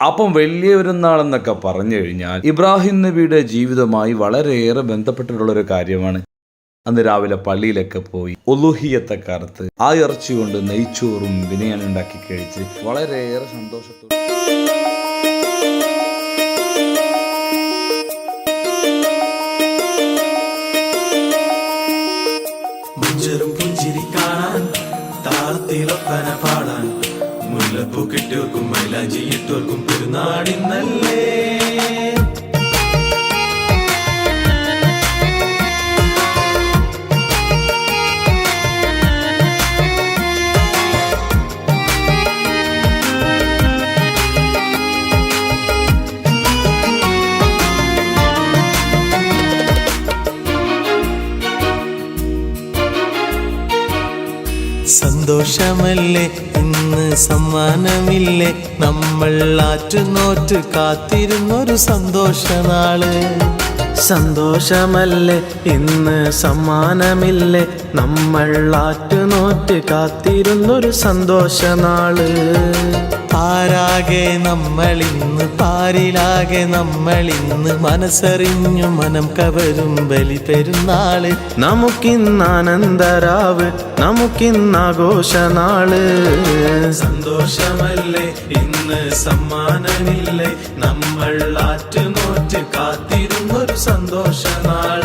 അപ്പം വലിയ പറഞ്ഞു കഴിഞ്ഞാൽ ഇബ്രാഹിം നബിയുടെ ജീവിതമായി വളരെയേറെ ബന്ധപ്പെട്ടിട്ടുള്ള ഒരു കാര്യമാണ്. അന്ന് രാവിലെ പള്ളിയിലൊക്കെ പോയി ഒലുഹിയത്തെ കറുത്ത് ആ ഇറച്ചി കൊണ്ട് നെയ്ച്ചോറും ബിരിയാണി ഉണ്ടാക്കി കഴിച്ച് വളരെയേറെ സന്തോഷത്തോടെ പുഞ്ചിരി കാണാൻ താളത്തിലൊപ്പന പാടാൻ. മുല്ലപ്പൂ കിട്ടിയോർക്കും മൈലാഞ്ചി ഇട്ടോർക്കും പെരുന്നാടിന്നല്ലേ സന്തോഷമല്ലേ? ഇന്ന് സമ്മാനമില്ലേ? നമ്മൾ ആറ്റുനോറ്റ് കാത്തിരുന്നൊരു സന്തോഷനാൾ. സന്തോഷമല്ലേ? ഇന്ന് സമ്മാനമില്ലേ? നമ്മൾ ആറ്റുനോറ്റ് കാത്തിരുന്നൊരു സന്തോഷനാൾ. ആരാകെ നമ്മളിന്ന്? പാരിലാകെ നമ്മളിന്ന്? മനസ്സറിഞ്ഞു മനം കവരും ബലി പെരുന്നാൾ. നമുക്കിന്ന് ആനന്ദരാവ് നമുക്കിന്ന് സന്തോഷമല്ലേ? ഇന്ന് സമ്മാനമില്ലേ? നമ്മൾ ആറ്റുനോറ്റ് കാത്തിരുന്നൊരു മോഹമേറെ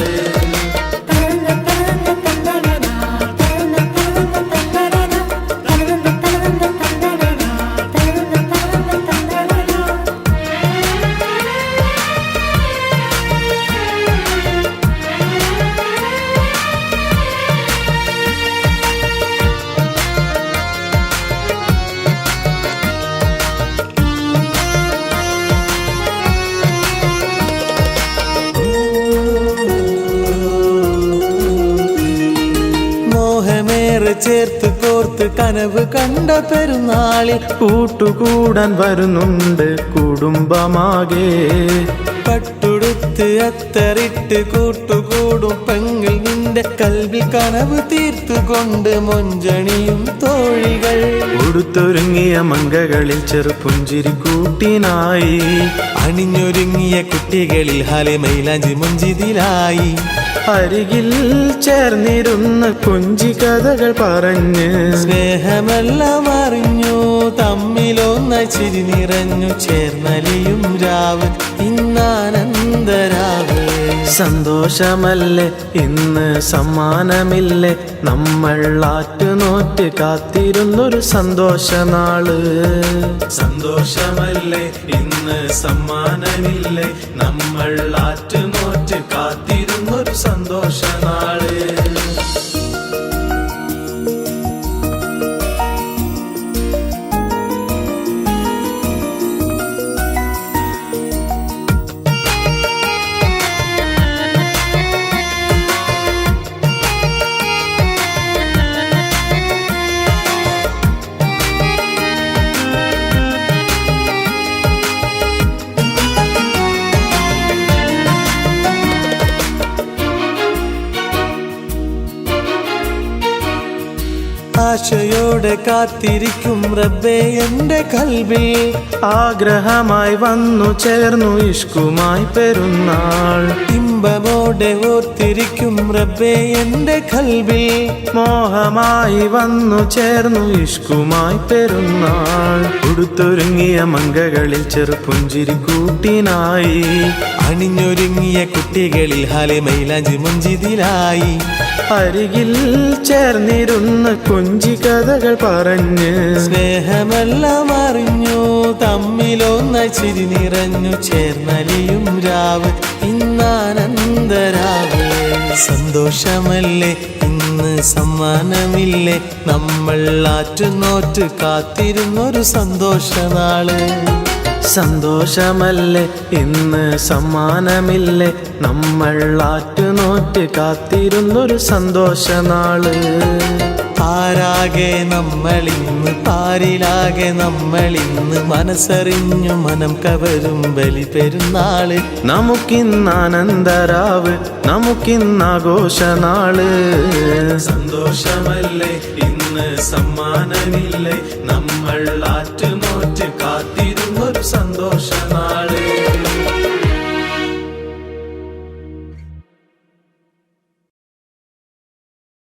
കോർത്ത് കനവ് കണ്ട പെരുന്നാളിൽ കൂട്ടുകൂടാൻ വരുന്നുണ്ട് കുടുംബമാകെ. പട്ടുടുത്ത് അത്തറിട്ട് കൂട്ടുകൂടും പെങ്ങിൽ നിന്റെ കൽവിൽ കനവ് തീർത്തുകൊണ്ട് മൊഞ്ചണിയും തോഴികൾ. ഉടുത്തൊരുങ്ങിയ മങ്കകളിൽ ചെറുപുഞ്ചിരി കൂട്ടിനായി. അണിഞ്ഞൊരുങ്ങിയ കുട്ടികളിൽ ഹലമൈലാഞ്ചി മുഞ്ചിതിലായി. അരികിൽ ചേർന്നിരുന്ന കൊഞ്ചി കഥകൾ പറഞ്ഞ്. സ്നേഹമെല്ലാം അറിഞ്ഞു തമ്മിലൊന്ന ചിരി നിറഞ്ഞു ചേർന്നലിയും രാവ് ഇന്നാനന്ദരാവ് സന്തോഷമല്ലേ ഇന്ന് സമ്മാനമില്ലേ? നമ്മൾ ആറ്റുനോറ്റ് കാത്തിരുന്നൊരു സന്തോഷനാൾ. സന്തോഷമല്ലേ ഇന്ന് സമ്മാനമില്ലേ? നമ്മൾ ആറ്റുനോറ്റ് കാത്തിരുന്നൊരു സന്തോഷനാൾ. ആശയോടെ കാത്തിരിക്കും റബ്ബേ എന്റെ കൽവിൽ. ആഗ്രഹമായി വന്നു ചേർന്നു ഇഷ്കുമായി പെരുന്നാൾ. ഇമ്പമോടെ ഓർത്തിരിക്കും റബ്ബേ എന്റെ കൽവിൽ. മോഹമായി വന്നു ചേർന്നു ഇഷ്കുമായി പെരുന്നാൾ. ഉടുത്തൊരുങ്ങിയ മംഗകളിൽ ചെറുപ്പുഞ്ചിരി കൂട്ടിനായി. അണിഞ്ഞൊരുങ്ങിയ കുട്ടികളിൽ ഹാലെ മൈലാഞ്ചി മുഞ്ചിതിലായി. അരികിൽ ചേർന്നിരുന്ന കൊഞ്ചി കഥകൾ പറഞ്ഞ്. സ്നേഹമെല്ലാം അറിഞ്ഞു തമ്മിലൊന്ന ചിരി നിറഞ്ഞു. ചേർന്നലിയും രാവ് ഇന്നാനന്ദരാവ് സന്തോഷമല്ലേ? ഇന്ന് സമ്മാനമില്ലേ? നമ്മൾ ആറ്റുനോറ്റ് കാത്തിരുന്നൊരു സന്തോഷനാൾ. സന്തോഷമല്ലേ? ഇന്ന് സമ്മാനമില്ലേ? നമ്മൾ ആറ്റുനോറ്റ് കാത്തിരുന്നൊരു സന്തോഷനാൾ. ആരാകെ നമ്മളിന്ന് പാരിലാകെ നമ്മളിന്ന് മനസ്സറിഞ്ഞു മനം കവരും ബലി പെരുന്നാൾ. നമുക്കിന്ന് ആനന്ദരാവ് നമുക്കിന്ന് ആഘോഷനാൾ. സന്തോഷമല്ലേ ഇന്ന് സമ്മാനമില്ലേ? നമ്മൾ ആറ്റുനോറ്റ് കാത്തി